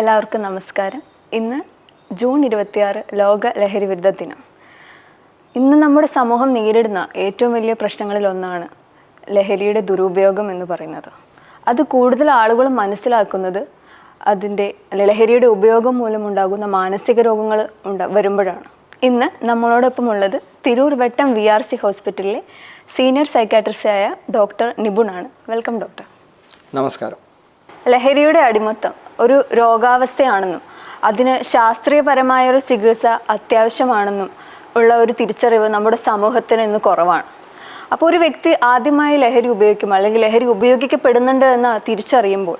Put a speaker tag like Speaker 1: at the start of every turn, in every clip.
Speaker 1: എല്ലാവർക്കും നമസ്കാരം. ഇന്ന് ജൂൺ ഇരുപത്തിയാറ് ലോക ലഹരി വിരുദ്ധ ദിനം. ഇന്ന് നമ്മുടെ സമൂഹം നേരിടുന്ന ഏറ്റവും വലിയ പ്രശ്നങ്ങളിൽ ഒന്നാണ് ലഹരിയുടെ ദുരുപയോഗം എന്ന് പറയുന്നത്. അത് കൂടുതൽ ആളുകൾ മനസ്സിലാക്കുന്നത് അതിന്റെ ലഹരിയുടെ ഉപയോഗം മൂലമുണ്ടാകുന്ന മാനസിക രോഗങ്ങൾ ഉണ്ട വരുമ്പോഴാണ്. ഇന്ന് നമ്മളോടൊപ്പം ഉള്ളത് Tirur Vettam V R C ഹോസ്പിറ്റലിലെ സീനിയർ സൈക്കാട്രിസ്റ്റായ ഡോക്ടർ നിപുണാണ്. Welcome doctor.
Speaker 2: നമസ്കാരം.
Speaker 1: ലഹരിയുടെ അടിമത്തം ഒരു രോഗാവസ്ഥയാണെന്നും അതിന് ശാസ്ത്രീയപരമായ ഒരു ചികിത്സ അത്യാവശ്യമാണെന്നും ഉള്ള ഒരു തിരിച്ചറിവ് നമ്മുടെ സമൂഹത്തിന് ഇന്ന് കുറവാണ്. അപ്പോൾ ഒരു വ്യക്തി ആദ്യമായി ലഹരി ഉപയോഗിക്കുമ്പോൾ അല്ലെങ്കിൽ ലഹരി ഉപയോഗിക്കപ്പെടുന്നുണ്ട് എന്ന് തിരിച്ചറിയുമ്പോൾ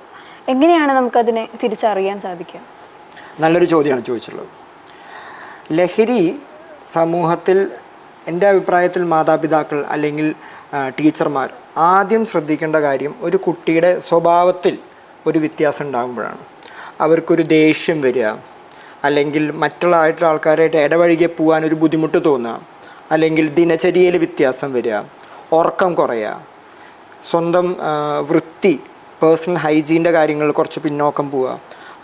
Speaker 1: എങ്ങനെയാണ് നമുക്കതിനെ തിരിച്ചറിയാൻ സാധിക്കുക?
Speaker 2: നല്ലൊരു ചോദ്യമാണ് ചോദിച്ചിട്ടുള്ളത്. ലഹരി സമൂഹത്തിൽ എന്റെ അഭിപ്രായത്തിൽ മാതാപിതാക്കൾ അല്ലെങ്കിൽ ടീച്ചർമാർ ആദ്യം ശ്രദ്ധിക്കേണ്ട കാര്യം ഒരു കുട്ടിയുടെ സ്വഭാവത്തിൽ ഒരു വ്യത്യാസം ഉണ്ടാകുമ്പോഴാണ്. അവർക്കൊരു ദേഷ്യം വരിക അല്ലെങ്കിൽ മറ്റുള്ള ആയിട്ടുള്ള ആൾക്കാരായിട്ട് ഇടവഴികെ പോകാൻ ഒരു ബുദ്ധിമുട്ട് തോന്നുക അല്ലെങ്കിൽ ദിനചര്യയിൽ വ്യത്യാസം വരിക ഉറക്കം കുറയുക സ്വന്തം വൃത്തി പേഴ്സണൽ ഹൈജീന്റെ കാര്യങ്ങൾ കുറച്ച് പിന്നോക്കം പോവുക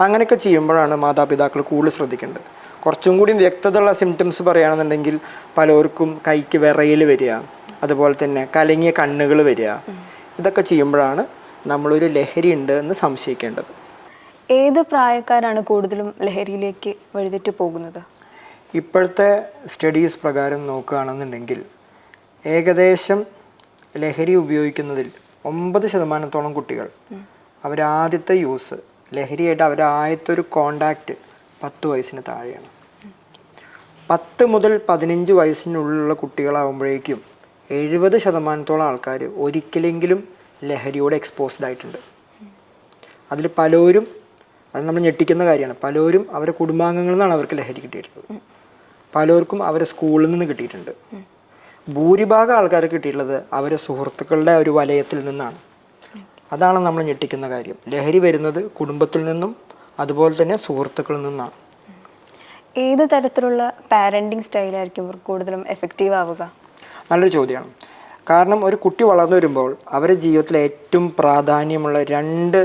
Speaker 2: അങ്ങനെയൊക്കെ ചെയ്യുമ്പോഴാണ് മാതാപിതാക്കൾ കൂടുതൽ ശ്രദ്ധിക്കേണ്ടത്. കുറച്ചും കൂടി വ്യക്തതയുള്ള സിംറ്റംസ് പറയുകയാണെന്നുണ്ടെങ്കിൽ പലർക്കും കൈക്ക് വിറയൽ വരിക അതുപോലെ തന്നെ കലങ്ങിയ കണ്ണുകൾ വരിക ഇതൊക്കെ ചെയ്യുമ്പോഴാണ് നമ്മളൊരു ലഹരി ഉണ്ട് എന്ന് സംശയിക്കേണ്ടത്.
Speaker 1: ഏത് പ്രായക്കാരാണ് കൂടുതലും ലഹരിയിലേക്ക് വഴിതെറ്റി പോകുന്നത്?
Speaker 2: ഇപ്പോഴത്തെ സ്റ്റഡീസ് പ്രകാരം നോക്കുകയാണെന്നുണ്ടെങ്കിൽ ഏകദേശം ലഹരി ഉപയോഗിക്കുന്നതിൽ ഒമ്പത് ശതമാനത്തോളം കുട്ടികൾ അവരാദ്യത്തെ യൂസ് ലഹരിയായിട്ട് അവരുടെ ആദ്യത്തെ ഒരു കോണ്ടാക്റ്റ് പത്ത് വയസ്സിന് താഴെയാണ്. പത്ത് മുതൽ പതിനഞ്ച് വയസ്സിനുള്ളിലുള്ള കുട്ടികളാവുമ്പോഴേക്കും എഴുപത് ശതമാനത്തോളം ആൾക്കാർ ഒരിക്കലെങ്കിലും ലഹരിയോട് എക്സ്പോസ്ഡ് ആയിട്ടുണ്ട്. അതിൽ പലരും അത് നമ്മൾ ഞെട്ടിക്കുന്ന കാര്യമാണ്. പലരും അവരുടെ കുടുംബാംഗങ്ങളിൽ നിന്നാണ് അവർക്ക് ലഹരി കിട്ടിയിട്ടുള്ളത്. പലർക്കും അവരെ സ്കൂളിൽ നിന്ന് കിട്ടിയിട്ടുണ്ട്. ഭൂരിഭാഗം ആൾക്കാർ കിട്ടിയിട്ടുള്ളത് അവരെ സുഹൃത്തുക്കളുടെ ഒരു വലയത്തിൽ നിന്നാണ്. അതാണ് നമ്മൾ ഞെട്ടിക്കുന്ന കാര്യം. ലഹരി വരുന്നത് കുടുംബത്തിൽ നിന്നും അതുപോലെ തന്നെ സുഹൃത്തുക്കളിൽ നിന്നാണ്.
Speaker 1: ഏത് തരത്തിലുള്ള പാരന്റിങ് സ്റ്റൈലായിരിക്കും കൂടുതലും എഫക്റ്റീവ് ആവുക?
Speaker 2: നല്ലൊരു ചോദ്യമാണ്. കാരണം ഒരു കുട്ടി വളർന്നു വരുമ്പോൾ അവരുടെ ജീവിതത്തിൽ ഏറ്റവും പ്രാധാന്യമുള്ള രണ്ട്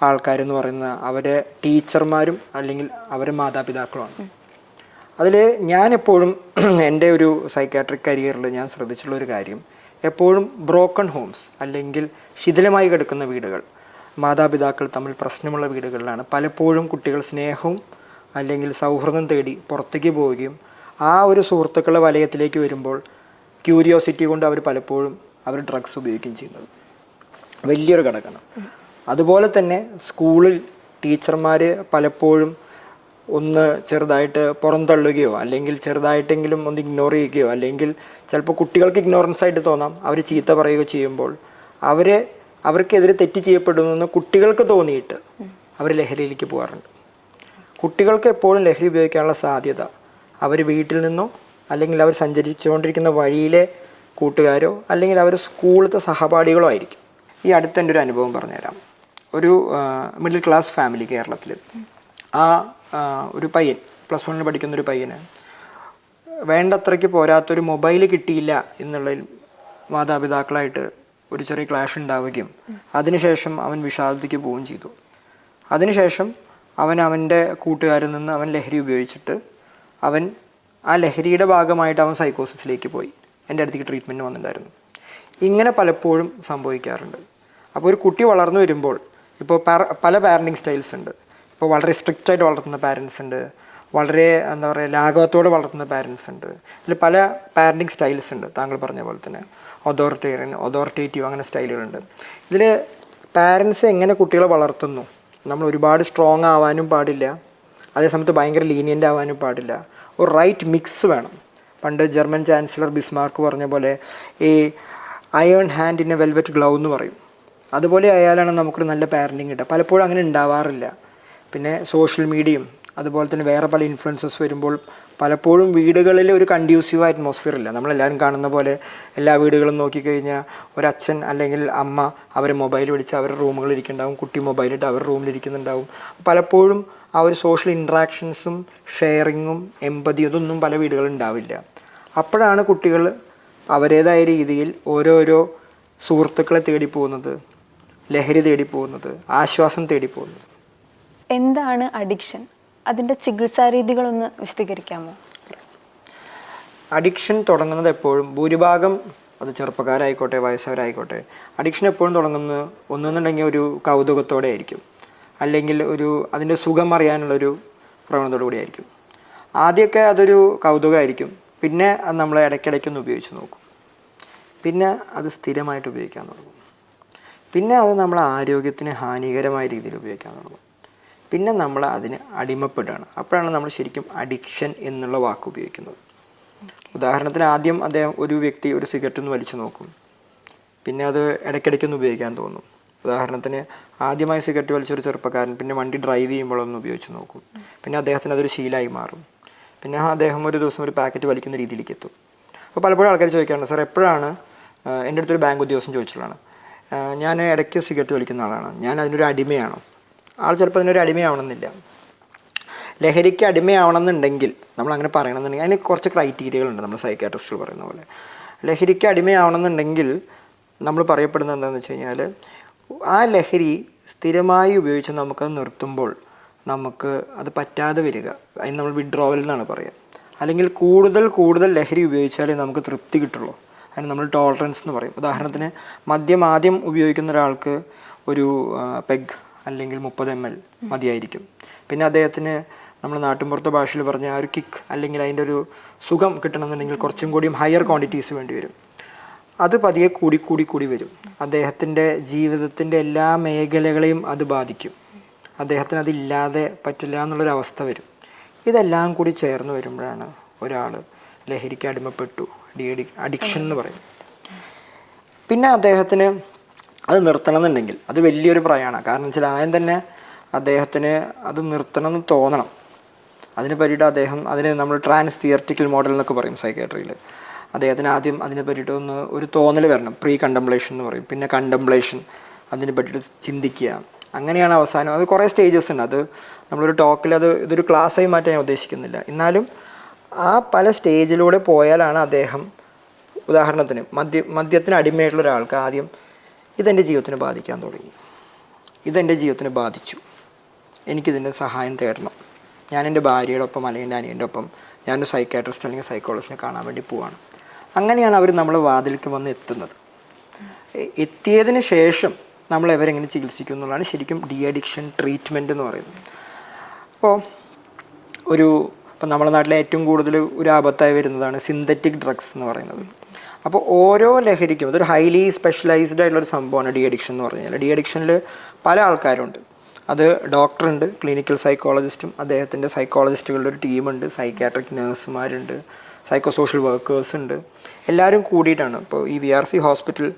Speaker 2: ആൾക്കാരെന്ന് പറയുന്നത് അവരെ ടീച്ചർമാരും അല്ലെങ്കിൽ അവരെ മാതാപിതാക്കളുമാണ്. അതിൽ ഞാൻ എപ്പോഴും എന്റെ ഒരു സൈക്കാട്രിക് കരിയറിൽ ഞാൻ ശ്രദ്ധിച്ചുള്ള ഒരു കാര്യം എപ്പോഴും ബ്രോക്കൺ ഹോംസ് അല്ലെങ്കിൽ ശിഥിലമായി കിടക്കുന്ന വീടുകൾ മാതാപിതാക്കൾ തമ്മിൽ പ്രശ്നമുള്ള വീടുകളിലാണ്. പലപ്പോഴും കുട്ടികൾ സ്നേഹവും അല്ലെങ്കിൽ സൗഹൃദം തേടി പുറത്തേക്ക് പോവുകയും ആ ഒരു സുഹൃത്തുക്കളുടെ വലയത്തിലേക്ക് വരുമ്പോൾ ക്യൂരിയോസിറ്റി കൊണ്ട് അവർ പലപ്പോഴും അവർ ഡ്രഗ്സ് ഉപയോഗിക്കുകയും ചെയ്യുന്നത്. വലിയൊരു ഘടകമാണ്. അതുപോലെ തന്നെ സ്കൂളിൽ ടീച്ചർമാർ പലപ്പോഴും ഒന്ന് ചെറുതായിട്ട് പുറന്തള്ളുകയോ അല്ലെങ്കിൽ ചെറുതായിട്ടെങ്കിലും ഒന്ന് ഇഗ്നോർ ചെയ്യുകയോ അല്ലെങ്കിൽ ചിലപ്പോൾ കുട്ടികൾക്ക് ഇഗ്നോറൻസ് ആയിട്ട് തോന്നാം. അവർ ചീത്ത പറയുകയോ ചെയ്യുമ്പോൾ അവരെ അവർക്കെതിരെ തെറ്റ് ചെയ്യപ്പെടുന്നു കുട്ടികൾക്ക് തോന്നിയിട്ട് അവർ ലഹരിയിലേക്ക് പോകാറുണ്ട്. കുട്ടികൾക്ക് എപ്പോഴും ലഹരി ഉപയോഗിക്കാനുള്ള സാധ്യത അവർ വീട്ടിൽ നിന്നോ അല്ലെങ്കിൽ അവർ സഞ്ചരിച്ചുകൊണ്ടിരിക്കുന്ന വഴിയിലെ കൂട്ടുകാരോ അല്ലെങ്കിൽ അവർ സ്കൂളിലത്തെ സഹപാഠികളോ ആയിരിക്കും. ഈ അടുത്ത എന്റെ ഒരു അനുഭവം പറഞ്ഞുതരാം. ഒരു മിഡിൽ ക്ലാസ് ഫാമിലി കേരളത്തിൽ. ആ ഒരു പയ്യൻ പ്ലസ് വണ്ണിൽ പഠിക്കുന്ന ഒരു പയ്യന് വേണ്ടത്രയ്ക്ക് പോരാത്തൊരു മൊബൈൽ കിട്ടിയില്ല എന്നുള്ളതിൽ മാതാപിതാക്കളായിട്ട് ഒരു ചെറിയ ക്ലാഷ് ഉണ്ടാവുകയും അതിനുശേഷം അവൻ വിഷാദത്തിക്ക് പോവുകയും ചെയ്തു. അതിനുശേഷം അവൻ അവന്റെ കൂട്ടുകാരിൽ നിന്ന് അവൻ ലഹരി ഉപയോഗിച്ചിട്ട് അവൻ ആ ലഹരിയുടെ ഭാഗമായിട്ട് അവൻ സൈക്കോസിസിലേക്ക് പോയി. എന്റെ അടുത്തേക്ക് ട്രീറ്റ്മെന്റ് വന്നിട്ടുണ്ടായിരുന്നു. ഇങ്ങനെ പലപ്പോഴും സംഭവിക്കാറുണ്ട്. അപ്പോൾ ഒരു കുട്ടി വളർന്നു വരുമ്പോൾ ഇപ്പോൾ പല പാരന്റിങ് സ്റ്റൈൽസ് ഉണ്ട്. ഇപ്പോൾ വളരെ സ്ട്രിക്റ്റ് ആയിട്ട് വളർത്തുന്ന പാരൻസ് ഉണ്ട്. വളരെ എന്താ പറയുക ലാഘവത്തോടെ വളർത്തുന്ന പാരൻസ് ഉണ്ട്. അതിൽ പല പാരന്റിങ് സ്റ്റൈൽസ് ഉണ്ട് താങ്കൾ പറഞ്ഞ പോലെ തന്നെ. ഒതോറിറ്റേറിയൻ ഒതോറിറ്റേറ്റീവ് അങ്ങനെ സ്റ്റൈലുകളുണ്ട് ഇതിൽ പാരൻസ് എങ്ങനെ കുട്ടികളെ വളർത്തുന്നു? നമ്മൾ ഒരുപാട് സ്ട്രോങ് ആവാനും പാടില്ല. അതേസമയത്ത് ഭയങ്കര ലീനിയന്റ് ആവാനും പാടില്ല. ഒരു റൈറ്റ് മിക്സ് വേണം. പണ്ട് ജർമ്മൻ ചാൻസലർ ബിസ്മാർക്ക് പറഞ്ഞ പോലെ ഈ iron hand in a velvet glove എന്ന് പറയും. അതുപോലെ ആയാലാണ് നമുക്കൊരു നല്ല പാരന്റിങ് കിട്ടുക. പലപ്പോഴും അങ്ങനെ ഉണ്ടാവാറില്ല. പിന്നെ സോഷ്യൽ മീഡിയയും അതുപോലെ തന്നെ വേറെ പല ഇൻഫ്ലുവൻസസ് വരുമ്പോൾ പലപ്പോഴും വീടുകളിൽ ഒരു കൺഡ്യൂസീവ് അറ്റ്മോസ്ഫിയർ ഇല്ല. നമ്മളെല്ലാവരും കാണുന്ന പോലെ എല്ലാ വീടുകളും നോക്കിക്കഴിഞ്ഞാൽ ഒരച്ഛൻ അല്ലെങ്കിൽ അമ്മ അവർ മൊബൈൽ പിടിച്ച് അവരുടെ റൂമുകളിൽ ഇരിക്കുന്നുണ്ടാവും. കുട്ടി മൊബൈലിട്ട് അവരുടെ റൂമിലിരിക്കുന്നുണ്ടാവും പലപ്പോഴും ആ ഒരു സോഷ്യൽ ഇൻട്രാക്ഷൻസും ഷെയറിങ്ങും എമ്പതിയും ഇതൊന്നും പല വീടുകളിൽ ഉണ്ടാവില്ല. അപ്പോഴാണ് കുട്ടികൾ അവരുടേതായ രീതിയിൽ ഓരോരോ സുഹൃത്തുക്കളെ തേടി പോകുന്നത് ലഹരി തേടി പോകുന്നത് ആശ്വാസം തേടി പോകുന്നത്.
Speaker 1: എന്താണ് അഡിക്ഷൻ അതിന്റെ ചികിത്സാ രീതികളൊന്ന് വിശദീകരിക്കാമോ?
Speaker 2: അഡിക്ഷൻ തുടങ്ങുന്നത് എപ്പോഴും ഭൂരിഭാഗം അത് ചെറുപ്പക്കാരായിക്കോട്ടെ വയസ്സവരായിക്കോട്ടെ അഡിക്ഷൻ എപ്പോഴും തുടങ്ങുന്നത് ഒന്നെന്നുണ്ടെങ്കിൽ ഒരു കൗതുകത്തോടെ ആയിരിക്കും. അല്ലെങ്കിൽ ഒരു അതിന്റെ സുഖം അറിയാനുള്ളൊരു പ്രവണതയോടു കൂടിയായിരിക്കും ആദ്യമൊക്കെ അതൊരു കൗതുകമായിരിക്കും. പിന്നെ അത് നമ്മൾ ഇടയ്ക്കിടയ്ക്കൊന്ന് ഉപയോഗിച്ച് നോക്കും. പിന്നെ അത് സ്ഥിരമായിട്ട് ഉപയോഗിക്കാൻ തുടങ്ങും. പിന്നെ അത് നമ്മളെ ആരോഗ്യത്തിന് ഹാനികരമായ രീതിയിൽ ഉപയോഗിക്കാൻ തുടങ്ങും. പിന്നെ നമ്മൾ അതിന് അടിമപ്പെടുകയാണ് അപ്പോഴാണ് നമ്മൾ ശരിക്കും അഡിക്ഷൻ എന്നുള്ള വാക്ക് ഉപയോഗിക്കുന്നത്. ഉദാഹരണത്തിന് ആദ്യം അദ്ദേഹം ഒരു വ്യക്തി ഒരു സിഗരറ്റ് ഒന്ന് വലിച്ചു നോക്കും. പിന്നെ അത് ഇടയ്ക്കിടയ്ക്കൊന്ന് ഉപയോഗിക്കാൻ തോന്നും. ഉദാഹരണത്തിന് ആദ്യമായി സിഗരറ്റ് വലിച്ചൊരു ചെറുപ്പക്കാരൻ പിന്നെ വണ്ടി ഡ്രൈവ് ചെയ്യുമ്പോഴൊന്ന് ഉപയോഗിച്ച് നോക്കും. പിന്നെ അദ്ദേഹത്തിന് അതൊരു ശീലമായി മാറും. പിന്നെ അദ്ദേഹം ഒരു ദിവസം ഒരു പാക്കറ്റ് വലിക്കുന്ന രീതിയിലേക്ക് എത്തും. അപ്പോൾ പലപ്പോഴും ആൾക്കാർ ചോദിക്കാറുണ്ട് സാർ എപ്പോഴാണ് എന്റെ അടുത്തൊരു ബാങ്ക് ഉദ്യോഗസ്ഥൻ ചോദിച്ചിട്ടുള്ളതാണ്. ഞാൻ ഇടയ്ക്ക് സിഗരറ്റ് വലിക്കുന്ന ആളാണ്. ഞാൻ അതിനൊരു അടിമയാണോ. ആൾ ചിലപ്പോൾ അതിനൊരു അടിമയാവണമെന്നില്ല. ലഹരിക്ക് അടിമയാവണമെന്നുണ്ടെങ്കിൽ നമ്മൾ അങ്ങനെ പറയണമെന്നുണ്ടെങ്കിൽ അതിന് കുറച്ച് ക്രൈറ്റീരിയകളുണ്ട് നമ്മൾ സൈക്കാട്രിസ്റ്റുകൾ പറയുന്ന പോലെ. ലഹരിക്ക് അടിമയാവണമെന്നുണ്ടെങ്കിൽ നമ്മൾ പറയപ്പെടുന്നത് എന്താണെന്ന് വെച്ച് കഴിഞ്ഞാൽ ആ ലഹരി സ്ഥിരമായി ഉപയോഗിച്ച് നമുക്കത് നിർത്തുമ്പോൾ നമുക്ക് അത് പറ്റാതെ വരിക. അതിന് നമ്മൾ വിഡ്രോവൽ എന്നാണ് പറയുക അല്ലെങ്കിൽ കൂടുതൽ കൂടുതൽ ലഹരി ഉപയോഗിച്ചാലേ നമുക്ക് തൃപ്തി കിട്ടുള്ളൂ. അതിന് നമ്മൾ ടോളറൻസ് എന്ന് പറയും. ഉദാഹരണത്തിന് മദ്യം ആദ്യം ഉപയോഗിക്കുന്ന ഒരാൾക്ക് ഒരു പെഗ് അല്ലെങ്കിൽ മുപ്പത് എം എൽ മതിയായിരിക്കും. പിന്നെ അദ്ദേഹത്തിന് നമ്മൾ നാട്ടിൻപുറത്തെ ഭാഷയിൽ പറഞ്ഞ ആ ഒരു കിക്ക് അല്ലെങ്കിൽ അതിന്റെ ഒരു സുഖം കിട്ടണമെന്നുണ്ടെങ്കിൽ കുറച്ചും കൂടിയും ഹയർ ക്വാണ്ടിറ്റീസ് വേണ്ടി വരും. അത് പതിയെ കൂടി കൂടി കൂടി വരും. അദ്ദേഹത്തിന്റെ ജീവിതത്തിന്റെ എല്ലാ മേഖലകളെയും അത് ബാധിക്കും. അദ്ദേഹത്തിന് അതില്ലാതെ പറ്റില്ല എന്നുള്ളൊരവസ്ഥ വരും. ഇതെല്ലാം കൂടി ചേർന്ന് വരുമ്പോഴാണ് ഒരാൾ ലഹരിക്ക് അടിമപ്പെട്ടു ഡി അഡിക്ഷൻ എന്ന് പറയും പിന്നെ അദ്ദേഹത്തിന് അത് നിർത്തണം എന്നുണ്ടെങ്കിൽ അത് വലിയൊരു പ്രയാണമാണ്. കാരണം വെച്ചാൽ ആദ്യം തന്നെ അദ്ദേഹത്തിന് അത് നിർത്തണം എന്ന് തോന്നണം. അതിന് പറ്റിയിട്ട് അദ്ദേഹം അതിന് നമ്മൾ ട്രാൻസ് തിയർട്ടിക്കൽ മോഡൽ എന്നൊക്കെ പറയും സൈക്കാട്രിയിൽ അദ്ദേഹത്തിന് ആദ്യം അതിനെ പറ്റിയിട്ട് ഒന്ന് ഒരു തോന്നൽ വരണം. പ്രീ കണ്ടംപ്ലേഷൻ എന്ന് പറയും. പിന്നെ കണ്ടംപ്ലേഷൻ അതിനെ പറ്റിയിട്ട് ചിന്തിക്കുക. അങ്ങനെയാണ് അവസാനം. അത് കുറേ സ്റ്റേജസ് ഉണ്ട്. അത് നമ്മളൊരു ടോക്കിൽ അത് ഇതൊരു ക്ലാസ്സായി മാറ്റാൻ ഞാൻ ഉദ്ദേശിക്കുന്നില്ല. എന്നാലും ആ പല സ്റ്റേജിലൂടെ പോയാലാണ് അദ്ദേഹം ഉദാഹരണത്തിന് മദ്യ മദ്യത്തിന് അടിമയായിട്ടുള്ള ഒരാൾക്ക് ആദ്യം ഇതെന്റെ ജീവിതത്തിനെ ബാധിക്കാൻ തുടങ്ങി. ഇതെന്റെ ജീവിതത്തിനെ ബാധിച്ചു. എനിക്കിതിന്റെ സഹായം തേടണം. ഞാൻ എന്റെ ഭാര്യയുടെ ഒപ്പം അല്ലെങ്കിൽ എന്റെ അനിയന്റെ ഒപ്പം ഞാനൊരു സൈക്കാട്രിസ്റ്റ് അല്ലെങ്കിൽ സൈക്കോളജിസ്റ്റിനെ കാണാൻ വേണ്ടി പോവാണ്. അങ്ങനെയാണ് അവർ നമ്മളെ വാതിലേക്ക് വന്ന് എത്തുന്നത്. എത്തിയതിന് ശേഷം നമ്മൾ എവരെങ്ങനെ ചികിത്സിക്കും എന്നുള്ളതാണ് ശരിക്കും ഡി അഡിക്ഷൻ ട്രീറ്റ്മെന്റ് എന്ന് പറയുന്നത്. അപ്പോൾ ഒരു ഇപ്പം നമ്മുടെ നാട്ടിലെ ഏറ്റവും കൂടുതൽ ഒരു ആപത്തായി വരുന്നതാണ് സിന്തറ്റിക് ഡ്രഗ്സ് എന്ന് പറയുന്നത്. അപ്പോൾ ഓരോ ലഹരിക്കും അതൊരു ഹൈലി സ്പെഷ്യലൈസ്ഡ് ആയിട്ടുള്ള ഒരു സംഭവമാണ് ഡി അഡിക്ഷൻ എന്ന് പറഞ്ഞു കഴിഞ്ഞാൽ ഡി അഡിക്ഷനിൽ പല ആൾക്കാരുണ്ട്. അത് ഡോക്ടറുണ്ട് ക്ലിനിക്കൽ സൈക്കോളജിസ്റ്റും അദ്ദേഹത്തിന്റെ സൈക്കോളജിസ്റ്റുകളുടെ ഒരു ടീമുണ്ട് സൈക്കാട്രിക് നേഴ്സുമാരുണ്ട് സൈക്കോ സോഷ്യൽ വർക്കേഴ്സ് ഉണ്ട് എല്ലാവരും കൂടിയിട്ടാണ്. ഇപ്പോൾ ഈ വി ആർ സി ഹോസ്പിറ്റൽ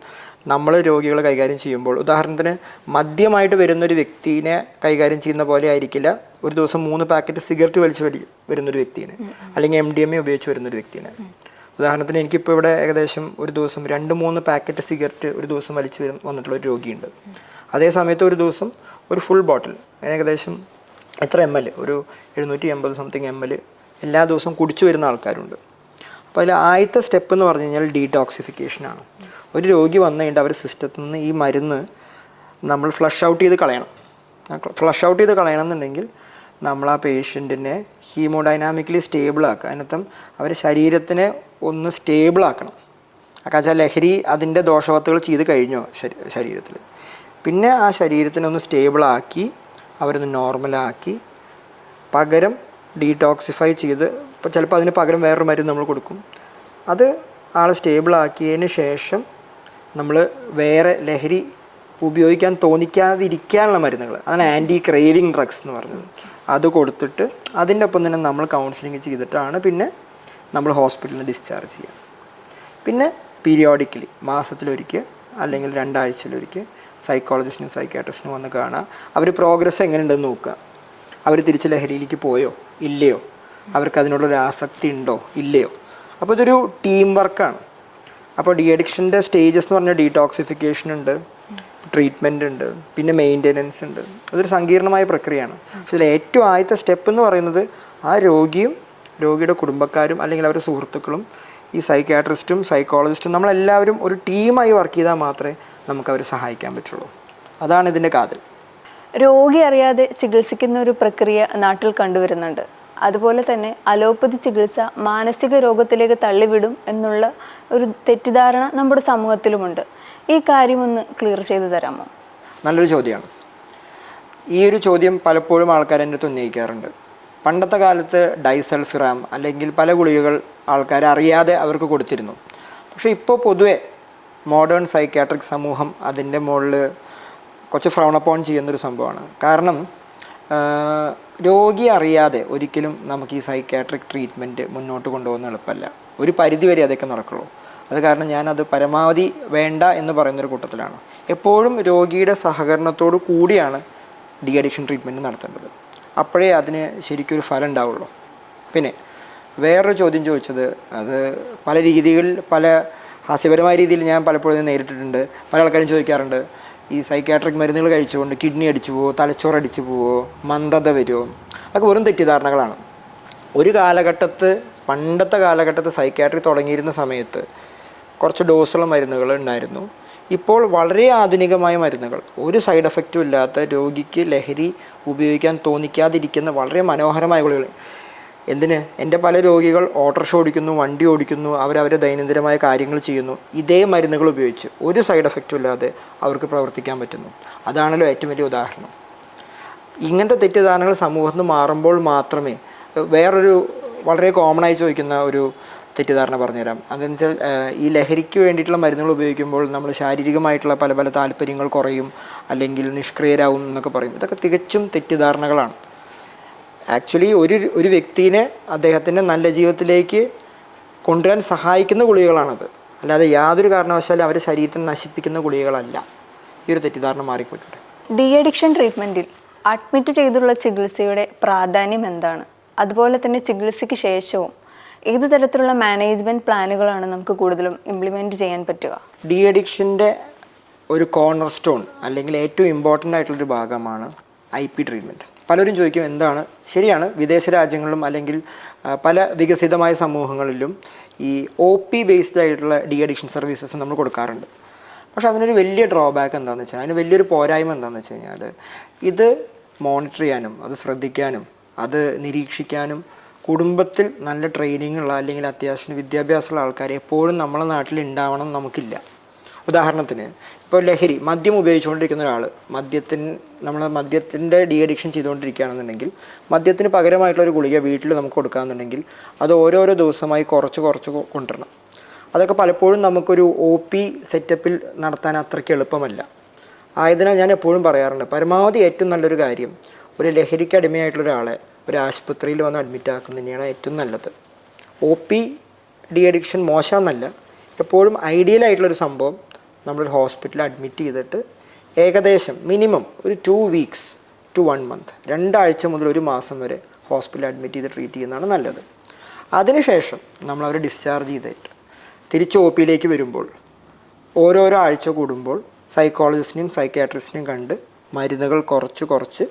Speaker 2: നമ്മൾ രോഗികളെ കൈകാര്യം ചെയ്യുമ്പോൾ ഉദാഹരണത്തിന് മദ്യമായിട്ട് വരുന്നൊരു വ്യക്തിനെ കൈകാര്യം ചെയ്യുന്ന പോലെ ആയിരിക്കില്ല ഒരു ദിവസം മൂന്ന് പാക്കറ്റ് സിഗരറ്റ് വലിച്ചു വലി വരുന്നൊരു വ്യക്തിനെ അല്ലെങ്കിൽ എം ഡി എം എ ഉപയോഗിച്ച് വരുന്നൊരു വ്യക്തിനെ. ഉദാഹരണത്തിന് എനിക്കിപ്പോൾ ഇവിടെ ഏകദേശം ഒരു ദിവസം രണ്ട് മൂന്ന് പാക്കറ്റ് സിഗരറ്റ് ഒരു ദിവസം വലിച്ചു വരും വന്നിട്ടുള്ള ഒരു രോഗിയുണ്ട്. അതേ സമയത്ത് ഒരു ദിവസം ഒരു ഫുൾ ബോട്ടിൽ ഏകദേശം എത്ര എം എൽ ഒരു എഴുന്നൂറ്റി എൺപത് സംതിങ് എം എൽ എല്ലാ ദിവസവും കുടിച്ചു വരുന്ന ആൾക്കാരുണ്ട്. അപ്പോൾ അതിൽ ആദ്യത്തെ സ്റ്റെപ്പ് എന്ന് പറഞ്ഞു കഴിഞ്ഞാൽ ഡീടോക്സിഫിക്കേഷനാണ് ഒരു രോഗി വന്നു കഴിഞ്ഞാൽ അവർ സിസ്റ്റത്തിൽ നിന്ന് ഈ മരുന്ന് നമ്മൾ ഫ്ലഷ് ഔട്ട് ചെയ്ത് കളയണം. ഫ്ലഷ് ഔട്ട് ചെയ്ത് കളയണം എന്നുണ്ടെങ്കിൽ നമ്മൾ ആ പേഷ്യന്റിനെ ഹീമോഡൈനാമിക്കലി സ്റ്റേബിൾ ആക്കുക. അതിനർത്ഥം അവർ ശരീരത്തിനെ ഒന്ന് സ്റ്റേബിളാക്കണം കാരണം ലഹരി അതിന്റെ ദോഷവത്തുകൾ ചെയ്ത് കഴിഞ്ഞോ ശരീരത്തിൽ. പിന്നെ ആ ശരീരത്തിനെ ഒന്ന് സ്റ്റേബിളാക്കി അവരൊന്ന് നോർമലാക്കി പകരം ഡീടോക്സിഫൈ ചെയ്ത് ഇപ്പോൾ ചിലപ്പോൾ അതിന് പകരം വേറൊരു മരുന്ന് നമ്മൾ കൊടുക്കും. അത് ആളെ സ്റ്റേബിളാക്കിയതിന് ശേഷം നമ്മൾ വേറെ ലഹരി ഉപയോഗിക്കാൻ തോന്നിക്കാതിരിക്കാനുള്ള മരുന്നുകൾ. അതാണ് ആന്റി ക്രേവിങ് ഡ്രഗ്സ് എന്ന് പറഞ്ഞത്. അത് കൊടുത്തിട്ട് അതിന്റെ ഒപ്പം തന്നെ നമ്മൾ കൗൺസിലിംഗ് ചെയ്തിട്ടാണ് പിന്നെ നമ്മൾ ഹോസ്പിറ്റലിൽ ഡിസ്ചാർജ് ചെയ്യുക പിന്നെ പീരിയോഡിക്കലി മാസത്തിലൊരിക്കൽ അല്ലെങ്കിൽ രണ്ടാഴ്ചയിലൊരിക്കൽ സൈക്കോളജിസ്റ്റിനും സൈക്കാട്രിസ്റ്റിനും വന്ന് കാണുക അവർ പ്രോഗ്രസ് എങ്ങനെയുണ്ടെന്ന് നോക്കുക. അവർ തിരിച്ച് ലഹരിയിലേക്ക് പോയോ? ഇല്ലയോ? അവർക്ക് അതിനുള്ളൊരു ആസക്തി ഉണ്ടോ? ഇല്ലയോ? അപ്പോൾ ഇതൊരു ടീം വർക്കാണ്. അപ്പോൾ ഡി അഡിക്ഷന്റെ സ്റ്റേജസ് എന്ന് പറഞ്ഞാൽ ഡീടോക്സിഫിക്കേഷൻ ഉണ്ട് ട്രീറ്റ്മെന്റ് ഉണ്ട് പിന്നെ മെയിന്റെനൻസ് ഉണ്ട്. അതൊരു സങ്കീർണമായ പ്രക്രിയയാണ്. പക്ഷേ ഇതിൽ ഏറ്റവും ആദ്യത്തെ സ്റ്റെപ്പ് എന്ന് പറയുന്നത് ആ രോഗിയും രോഗിയുടെ കുടുംബക്കാരും അല്ലെങ്കിൽ അവരുടെ സുഹൃത്തുക്കളും ഈ സൈക്കാട്രിസ്റ്റും സൈക്കോളജിസ്റ്റും നമ്മളെല്ലാവരും ഒരു ടീമായി വർക്ക് ചെയ്താൽ മാത്രമേ നമുക്ക് അവരെ സഹായിക്കാൻ പറ്റുള്ളൂ. അതാണ് ഇതിന്റെ കാതൽ.
Speaker 1: രോഗി അറിയാതെ ചികിത്സിക്കുന്ന ഒരു പ്രക്രിയ നാട്ടിൽ കണ്ടുവരുന്നുണ്ട്. അതുപോലെ തന്നെ അലോപ്പതി ചികിത്സ മാനസിക രോഗത്തിലേക്ക് തള്ളിവിടും എന്നുള്ള ഒരു തെറ്റിദ്ധാരണ നമ്മുടെ സമൂഹത്തിലുമുണ്ട്. ഈ കാര്യമൊന്ന് ക്ലിയർ ചെയ്തു തരാമോ?
Speaker 2: നല്ലൊരു ചോദ്യമാണ്. ഈ ഒരു ചോദ്യം പലപ്പോഴും ആൾക്കാർ എന്റെ അടുത്ത് ഉന്നയിക്കാറുണ്ട്. പണ്ടത്തെ കാലത്ത് ഡൈസൾഫിറാം അല്ലെങ്കിൽ പല ഗുളികകൾ ആൾക്കാർ അറിയാതെ അവർക്ക് കൊടുത്തിരുന്നു. പക്ഷേ ഇപ്പോൾ പൊതുവെ മോഡേൺ സൈക്കാട്രിക് സമൂഹം അതിന്റെ മുകളിൽ കുറച്ച് ഫ്രൗണപ്പോൺ ചെയ്യുന്നൊരു സംഭവമാണ്. കാരണം രോഗി അറിയാതെ ഒരിക്കലും നമുക്ക് ഈ സൈക്കാട്രിക് ട്രീറ്റ്മെന്റ് മുന്നോട്ട് കൊണ്ടുപോകുന്ന എളുപ്പമല്ല. ഒരു പരിധി വരെ അതൊക്കെ നടക്കുള്ളൂ. അത് കാരണം ഞാനത് പരമാവധി വേണ്ട എന്ന് പറയുന്നൊരു കൂട്ടത്തിലാണ്. എപ്പോഴും രോഗിയുടെ സഹകരണത്തോടു കൂടിയാണ് ഡി അഡിക്ഷൻ ട്രീറ്റ്മെന്റ് നടത്തേണ്ടത്. അപ്പോഴേ അതിന് ശരിക്കൊരു ഫലം ഉണ്ടാവുള്ളൂ പിന്നെ വേറൊരു ചോദ്യം ചോദിച്ചത് അത് പല രീതികളിൽ പല ഹാസ്യപരമായ രീതിയിൽ ഞാൻ പലപ്പോഴും നേരിട്ടിട്ടുണ്ട്. പല ആൾക്കാരും ചോദിക്കാറുണ്ട് ഈ സൈക്കാട്രിക് മരുന്നുകൾ കഴിച്ചുകൊണ്ട് കിഡ്നി അടിച്ചു പോവോ തലച്ചോറ് അടിച്ചു പോവോ മന്ദത വരുമോ അതൊക്കെ വെറും തെറ്റിദ്ധാരണകളാണ്. ഒരു കാലഘട്ടത്ത് പണ്ടത്തെ കാലഘട്ടത്ത് സൈക്കാട്രി തുടങ്ങിയിരുന്ന സമയത്ത് കുറച്ച് ഡോസുള്ള മരുന്നുകൾ ഉണ്ടായിരുന്നു. ഇപ്പോൾ വളരെ ആധുനികമായ മരുന്നുകൾ. ഒരു സൈഡ് എഫക്റ്റും ഇല്ലാത്ത രോഗിക്ക് ലഹരി ഉപയോഗിക്കാൻ തോന്നിക്കാതിരിക്കുന്ന വളരെ മനോഹരമായ ഗുളികൾ എന്തിന്? എന്റെ പല രോഗികൾ ഓട്ടോറിക്ഷ ഓടിക്കുന്നു വണ്ടി ഓടിക്കുന്നു അവരവരെ ദൈനംദിനമായ കാര്യങ്ങൾ ചെയ്യുന്നു. ഇതേ മരുന്നുകൾ ഉപയോഗിച്ച് ഒരു സൈഡ് എഫക്റ്റും ഇല്ലാതെ അവർക്ക് പ്രവർത്തിക്കാൻ പറ്റുന്നു. അതാണല്ലോ ഏറ്റവും വലിയ ഉദാഹരണം. ഇങ്ങനത്തെ തെറ്റിദ്ധാരണകൾ സമൂഹത്തിൽ മാറുമ്പോൾ മാത്രമേ വേറൊരു വളരെ കോമണായി ചോദിക്കുന്ന ഒരു തെറ്റിദ്ധാരണ പറഞ്ഞുതരാം. അതെന്ന് വെച്ചാൽ ഈ ലഹരിക്ക് വേണ്ടിയിട്ടുള്ള മരുന്നുകൾ ഉപയോഗിക്കുമ്പോൾ നമ്മൾ ശാരീരികമായിട്ടുള്ള പല പല താല്പര്യങ്ങൾ കുറയും അല്ലെങ്കിൽ നിഷ്ക്രിയരാകും എന്നൊക്കെ പറയും. ഇതൊക്കെ തികച്ചും തെറ്റിദ്ധാരണകളാണ്. ആക്ച്വലി ഒരു ഒരു വ്യക്തിനെ അദ്ദേഹത്തിന്റെ നല്ല ജീവിതത്തിലേക്ക് കൊണ്ടുവരാൻ സഹായിക്കുന്ന ഗുളികകളാണത്. അല്ലാതെ യാതൊരു കാരണവശാലും അവരുടെ ശരീരത്തെ നശിപ്പിക്കുന്ന ഗുളികകളല്ല. ഈ ഒരു തെറ്റിദ്ധാരണ മാറിപ്പോയിട്ടുണ്ട്.
Speaker 1: ഡി അഡിക്ഷൻ ട്രീറ്റ്മെന്റിൽ അഡ്മിറ്റ് ചെയ്തുള്ള ചികിത്സയുടെ പ്രാധാന്യം എന്താണ്? അതുപോലെ തന്നെ ചികിത്സയ്ക്ക് ശേഷവും ഏത് തരത്തിലുള്ള മാനേജ്മെന്റ് പ്ലാനുകളാണ് നമുക്ക് കൂടുതലും ഇംപ്ലിമെന്റ് ചെയ്യാൻ പറ്റുക?
Speaker 2: ഡി അഡിക്ഷന്റെ ഒരു കോർണർ സ്റ്റോൺ അല്ലെങ്കിൽ ഏറ്റവും ഇമ്പോർട്ടന്റ് ആയിട്ടുള്ളൊരു ഭാഗമാണ് ഐ പി ട്രീറ്റ്മെന്റ് പലരും ചോദിക്കും എന്താണ്? ശരിയാണ് വിദേശ രാജ്യങ്ങളിലും അല്ലെങ്കിൽ പല വികസിതമായ സമൂഹങ്ങളിലും ഈ ഒ പി ബേസ്ഡ് ആയിട്ടുള്ള ഡി അഡിക്ഷൻ സർവീസസ് നമ്മൾ കൊടുക്കാറുണ്ട്. പക്ഷേ അതിനൊരു വലിയ ഡ്രോബാക്ക് എന്താണെന്ന് വെച്ചാൽ അതിന് വലിയൊരു പോരായ്മ എന്താണെന്ന് വെച്ച് കഴിഞ്ഞാൽ ഇത് മോണിറ്റർ ചെയ്യാനും അത് ശ്രദ്ധിക്കാനും അത് നിരീക്ഷിക്കാനും കുടുംബത്തിൽ നല്ല ട്രെയിനിങ് ഉള്ള അല്ലെങ്കിൽ അത്യാവശ്യം വിദ്യാഭ്യാസമുള്ള ആൾക്കാർ എപ്പോഴും നമ്മളെ നാട്ടിൽ ഉണ്ടാവണം നമുക്കില്ല. ഉദാഹരണത്തിന് ഇപ്പോൾ ലഹരി മദ്യം ഉപയോഗിച്ചുകൊണ്ടിരിക്കുന്ന ഒരാൾ മദ്യത്തിന് നമ്മൾ മദ്യത്തിന്റെ ഡി അഡിക്ഷൻ ചെയ്തുകൊണ്ടിരിക്കുകയാണെന്നുണ്ടെങ്കിൽ മദ്യത്തിന് പകരമായിട്ടുള്ള ഒരു ഗുളിക വീട്ടിൽ നമുക്ക് കൊടുക്കാമെന്നുണ്ടെങ്കിൽ അത് ഓരോരോ ദിവസമായി കുറച്ച് കുറച്ച് കൊണ്ടുവരണം. അതൊക്കെ പലപ്പോഴും നമുക്കൊരു ഒ പി സെറ്റപ്പിൽ നടത്താൻ അത്രയ്ക്ക് എളുപ്പമല്ല. ആയതിനാൽ ഞാൻ എപ്പോഴും പറയാറുണ്ട് പരമാവധി ഏറ്റവും നല്ലൊരു കാര്യം ഒരു ലഹരിക്ക് അടിമയായിട്ടുള്ള ഒരാളെ ഒരു ആശുപത്രിയിൽ വന്ന് അഡ്മിറ്റ് ആക്കുന്നത് തന്നെയാണ് ഏറ്റവും നല്ലത്. ഒ പി ഡി അഡിക്ഷൻ മോശമെന്നല്ല എപ്പോഴും ഐഡിയൽ ആയിട്ടുള്ളൊരു സംഭവം നമ്മളൊരു ഹോസ്പിറ്റലിൽ അഡ്മിറ്റ് ചെയ്തിട്ട് ഏകദേശം മിനിമം ഒരു two weeks to one month രണ്ടാഴ്ച മുതൽ ഒരു മാസം വരെ ഹോസ്പിറ്റലിൽ അഡ്മിറ്റ് ചെയ്ത് ട്രീറ്റ് ചെയ്യുന്നതാണ് നല്ലത്. അതിനുശേഷം നമ്മൾ അവരെ ഡിസ്ചാർജ് ചെയ്തിട്ട് തിരിച്ച് ഒ പിയിലേക്ക് വരുമ്പോൾ ഓരോരോ ആഴ്ച കൂടുമ്പോൾ സൈക്കോളജിസ്റ്റിനെയും സൈക്കാട്രിസ്റ്റിനെയും കണ്ട് മരുന്നുകൾ കുറച്ച് കുറച്ച്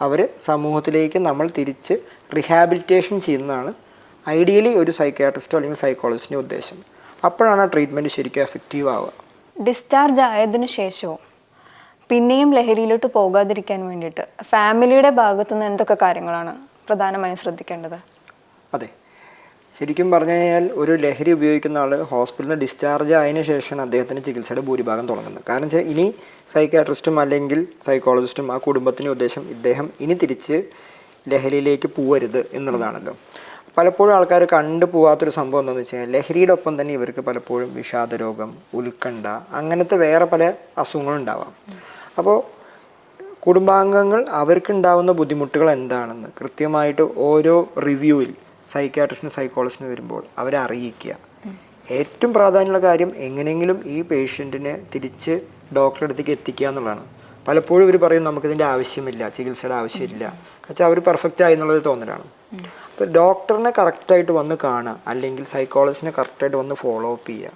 Speaker 2: അവർ സമൂഹത്തിലേക്ക് നമ്മൾ തിരിച്ച് റീഹാബിലിറ്റേഷൻ ചെയ്യുന്നതാണ് ഐഡിയലി ഒരു സൈക്കാട്രിസ്റ്റോ അല്ലെങ്കിൽ സൈക്കോളജിസ്റ്റിന്റെ ഉദ്ദേശം. അപ്പോഴാണ് ആ ട്രീറ്റ്മെന്റ് ശരിക്കും എഫക്റ്റീവ് ആവുക.
Speaker 1: ഡിസ്ചാർജ് ആയതിനു ശേഷവും പിന്നെയും ലഹരിയിലോട്ട് പോകാതിരിക്കാൻ വേണ്ടിയിട്ട് ഫാമിലിയുടെ ഭാഗത്തുനിന്ന് എന്തൊക്കെ കാര്യങ്ങളാണ് പ്രധാനമായും ശ്രദ്ധിക്കേണ്ടത്?
Speaker 2: അതെ. ശരിക്കും പറഞ്ഞു കഴിഞ്ഞാൽ ഒരു ലഹരി ഉപയോഗിക്കുന്ന ആൾ ഹോസ്പിറ്റലിൽ നിന്ന് ഡിസ്ചാർജ് ആയതിനു ശേഷമാണ് അദ്ദേഹത്തിന്റെ ചികിത്സയുടെ ഭൂരിഭാഗം തുടങ്ങുന്നത്. കാരണം വെച്ചാൽ ഇനി സൈക്കാട്രിസ്റ്റും അല്ലെങ്കിൽ സൈക്കോളജിസ്റ്റും ആ കുടുംബത്തിന്റെ ഉദ്ദേശം ഇദ്ദേഹം ഇനി തിരിച്ച് ലഹരിയിലേക്ക് പോവരുത് എന്നുള്ളതാണല്ലോ. പലപ്പോഴും ആൾക്കാർ കണ്ടു പോവാത്തൊരു സംഭവം എന്താണെന്ന് വെച്ച് കഴിഞ്ഞാൽ ലഹരിയുടെ ഒപ്പം തന്നെ ഇവർക്ക് പലപ്പോഴും വിഷാദരോഗം ഉത്കണ്ഠ അങ്ങനത്തെ വേറെ പല അസുഖങ്ങളും ഉണ്ടാവാം. അപ്പോൾ കുടുംബാംഗങ്ങൾ അവർക്കുണ്ടാവുന്ന ബുദ്ധിമുട്ടുകൾ എന്താണെന്ന് കൃത്യമായിട്ട് ഓരോ റിവ്യൂവിൽ സൈക്കാട്രിസ്റ്റിനും സൈക്കോളജിസ്റ്റിന് വരുമ്പോൾ അവരെ അറിയിക്കുക. ഏറ്റവും പ്രാധാന്യമുള്ള കാര്യം എങ്ങനെയെങ്കിലും ഈ പേഷ്യന്റിനെ തിരിച്ച് ഡോക്ടറെ അടുത്തേക്ക് എത്തിക്കുക എന്നുള്ളതാണ്. പലപ്പോഴും ഇവർ പറയും നമുക്കിതിന്റെ ആവശ്യമില്ല ചികിത്സയുടെ ആവശ്യമില്ല. വെച്ചാൽ അവർ പെർഫെക്റ്റ് ആയി എന്നുള്ളത് തോന്നലാണ്. അപ്പോൾ ഡോക്ടറിനെ കറക്റ്റായിട്ട് വന്ന് കാണുക അല്ലെങ്കിൽ സൈക്കോളജിസ്റ്റിനെ കറക്റ്റായിട്ട് വന്ന് ഫോളോ അപ്പ് ചെയ്യുക.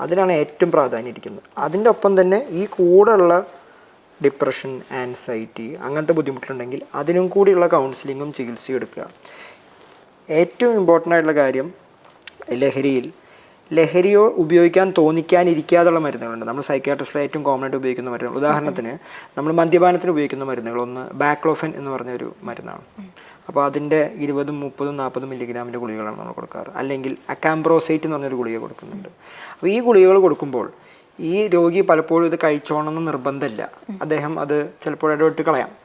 Speaker 2: അതിനാണ് ഏറ്റവും പ്രാധാന്യം ഇരിക്കുന്നത്. അതിന്റെ ഒപ്പം തന്നെ ഈ കൂടെയുള്ള ഡിപ്രഷൻ ആൻസൈറ്റി അങ്ങനത്തെ ബുദ്ധിമുട്ടുണ്ടെങ്കിൽ അതിനും കൂടിയുള്ള കൗൺസിലിങ്ങും ചികിത്സയും എടുക്കുക. ഏറ്റവും ഇമ്പോർട്ടന്റ് ആയിട്ടുള്ള കാര്യം ലഹരിയിൽ. ലഹരിയോ ഉപയോഗിക്കാൻ തോന്നിക്കാനിരിക്കാതുള്ള മരുന്നുകളുണ്ട്. നമ്മൾ സൈക്കാട്രിസ്റ്റിൽ ഏറ്റവും കോമൺ ആയിട്ട് ഉപയോഗിക്കുന്ന മരുന്നുകൾ. ഉദാഹരണത്തിന് നമ്മൾ മദ്യപാനത്തിന് ഉപയോഗിക്കുന്ന മരുന്നുകൾ. ഒന്ന് ബാക്ലോഫൻ എന്ന് പറഞ്ഞ ഒരു മരുന്നാണ്. അപ്പോൾ അതിന്റെ ഇരുപതും മുപ്പതും നാൽപ്പതും മില്ലിഗ്രാമിന്റെ ഗുളികകളാണ് നമ്മൾ കൊടുക്കാറ്. അല്ലെങ്കിൽ അക്കാംബ്രോസൈറ്റ് എന്ന് പറഞ്ഞൊരു ഗുളിക കൊടുക്കുന്നുണ്ട്. അപ്പോൾ ഈ ഗുളികകൾ കൊടുക്കുമ്പോൾ ഈ രോഗി പലപ്പോഴും ഇത് കഴിച്ചോണമെന്ന് നിർബന്ധമില്ല. അദ്ദേഹം അത് ചിലപ്പോൾ ഇടപെട്ട് കളയാം.